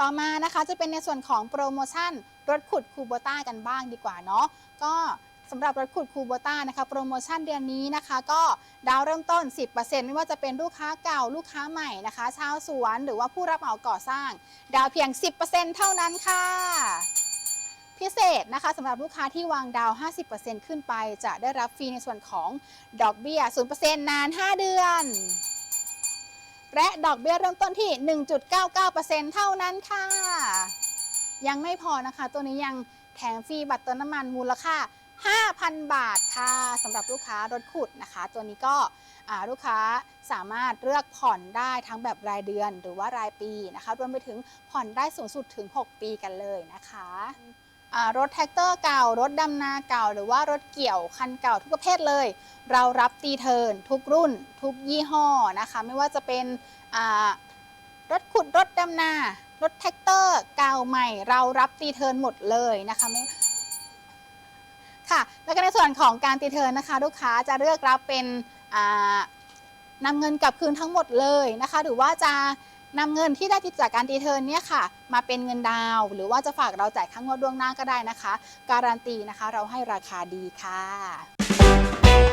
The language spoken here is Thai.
ต่อมานะคะจะเป็นในส่วนของโปรโมชั่นรถขุดคูโบต้ากันบ้างดีกว่าเนาะก็สำหรับรถขุดคูโบต้านะคะโปรโมชั่นเดือนนี้นะคะ ก็ดาวเริ่มต้น 10%ไม่ว่าจะเป็นลูกค้าเก่าลูกค้าใหม่นะคะ ชาวสวนหรือว่าผู้รับเหมาก่อสร้าง ดาวเพียง 10%เท่านั้นค่ะ พิเศษนะคะสำหรับลูกค้าที่วางดาว 50%ขึ้นไป จะได้รับฟรีในส่วนของดอกเบี้ย 0%นาน 5 เดือน และดอกเบี้ยเริ่มต้นที่ 1.99%เท่านั้นค่ะ ยังไม่พอนะคะ ตัวนี้ยังแถมฟรีบัตรเติมน้ำมันมูลค่า 5,000 บาทค่ะสำหรับลูกค้ารถขุดนะคะ ตัวนี้ก็ลูกค้าสามารถเลือกผ่อนได้ทั้งแบบรายเดือนหรือว่ารายปีนะคะ รวมไปถึงผ่อนได้สูงสุดถึง 6 ปีกันเลยนะคะ รถแท็กเตอร์เก่า รถดำนาเก่า หรือว่ารถเกี่ยวคันเก่าทุกประเภทเลย เรารับตีเทินทุกรุ่น ทุกยี่ห้อนะคะ ไม่ว่าจะเป็นรถขุดรถดำนา รถแท็กเตอร์เก่าใหม่ เรารับตีเทินหมดเลยนะคะไม่ค่ะแล้วก็ในส่วนของการตีเทินนะคะ ลูกค้าจะเลือกรับเป็นนำเงินกลับคืนทั้งหมดเลยนะคะ หรือว่าจะ นำเงินที่ได้จากการตีเทิร์นเนี่ยค่ะ มาเป็นเงินดาวหรือว่าจะฝากเราจ่ายค่างวดล่วงหน้าก็ได้นะคะ การันตีนะคะเราให้ราคาดีค่ะ